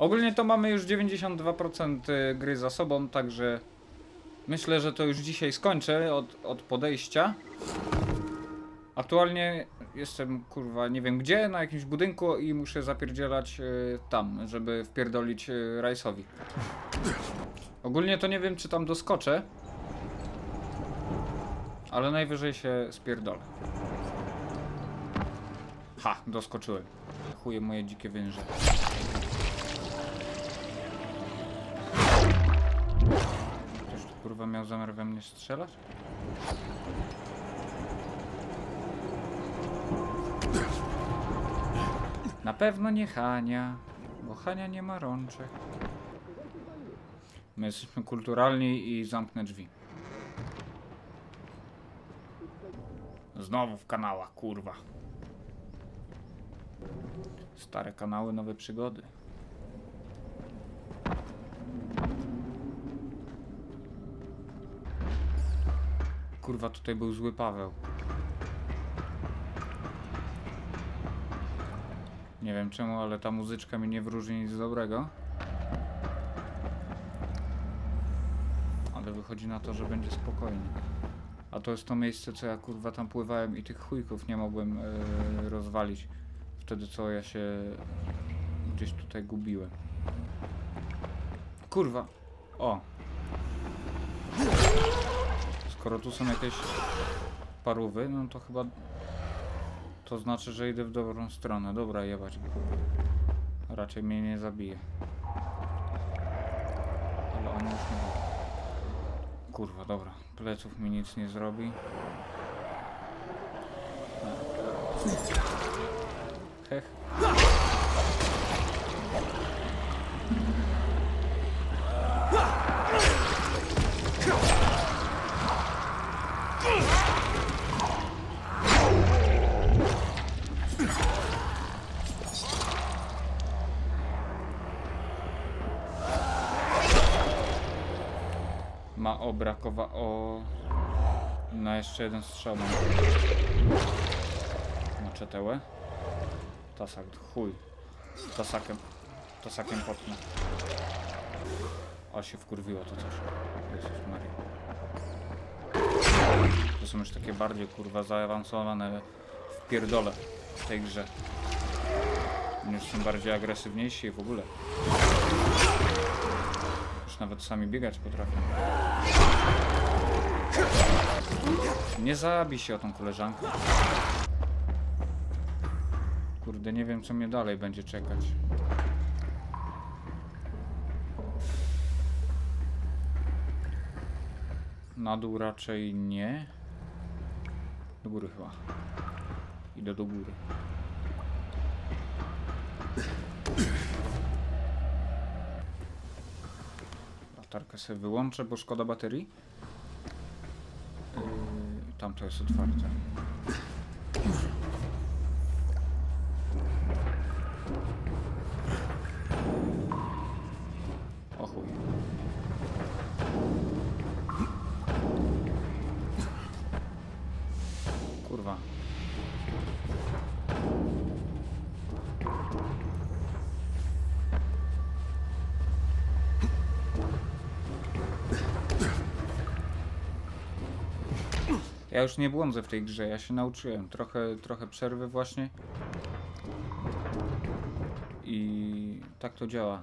Ogólnie to mamy już 92% gry za sobą, także myślę, że to już dzisiaj skończę od, od podejścia. Aktualnie jestem, kurwa, nie wiem gdzie, na jakimś budynku i muszę zapierdzielać y, tam, żeby wpierdolić y, Rajsowi. Ogólnie to nie wiem, czy tam doskoczę, ale najwyżej się spierdolę. Ha, doskoczyłem. Chuje moje dzikie węże. Kurwa miał zamiar we mnie strzelać? Na pewno nie Hania, bo Hania nie ma rączek. My jesteśmy kulturalni i zamknę drzwi. Znowu w kanałach, kurwa. Stare kanały, nowe przygody. Kurwa, tutaj był zły Paweł. Nie wiem czemu, ale ta muzyczka mi nie wróży nic dobrego. Ale wychodzi na to, że będzie spokojnie. A to jest to miejsce, co ja kurwa tam pływałem i tych chujków nie mogłem e, rozwalić. Wtedy co ja się gdzieś tutaj gubiłem. Kurwa. O. Skoro tu są jakieś parówy, no to chyba to znaczy, że idę w dobrą stronę. Dobra, jebać go. Raczej mnie nie zabije. Ale on już nie. Kurwa, dobra. Pleców mi nic nie zrobi. Hech. Ma o brakowa o na jeszcze jeden strzał mam. Maczetełę. Tasak, chuj. Tasakiem. Tasakiem potnę. O się wkurwiło to coś. Jezus Maria. To są już takie bardziej kurwa zaawansowane w pierdole w tej grze. Już są bardziej agresywniejsi w ogóle. Nawet sami biegać potrafią. Nie zabij się o tą koleżankę. Kurde, nie wiem co mnie dalej będzie czekać. Na dół raczej nie. Do góry chyba. Idę do góry. Latarkę sobie wyłączę, bo szkoda baterii. Yy, tam to jest otwarte. Ja już nie błądzę w tej grze, ja się nauczyłem. Trochę, trochę przerwy właśnie. I tak to działa.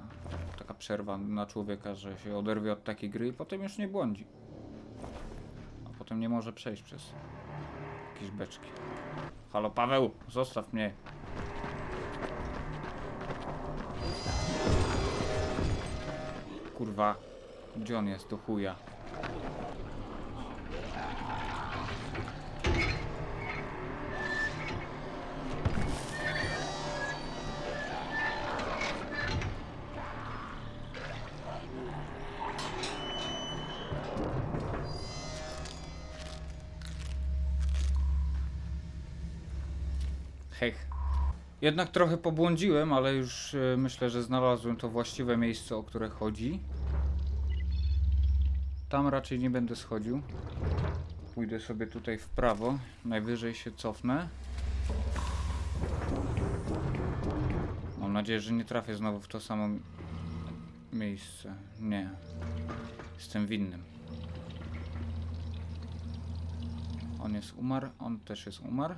Taka przerwa na człowieka, że się oderwie od takiej gry i potem już nie błądzi. A potem nie może przejść przez jakieś beczki. Halo Paweł, zostaw mnie. Kurwa, gdzie on jest do chuja? Hech. Jednak trochę pobłądziłem, ale już e, myślę, że znalazłem to właściwe miejsce, o które chodzi. Tam raczej nie będę schodził. Pójdę sobie tutaj w prawo. Najwyżej się cofnę. Mam nadzieję, że nie trafię znowu w to samo mi- miejsce. Nie. Jestem winnym. On jest umarł, on też jest umarł.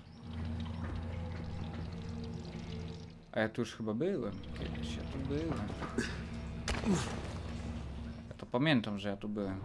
A ja tu już chyba byłem kiedyś, ja tu byłem. Ja to pamiętam, że ja tu byłem.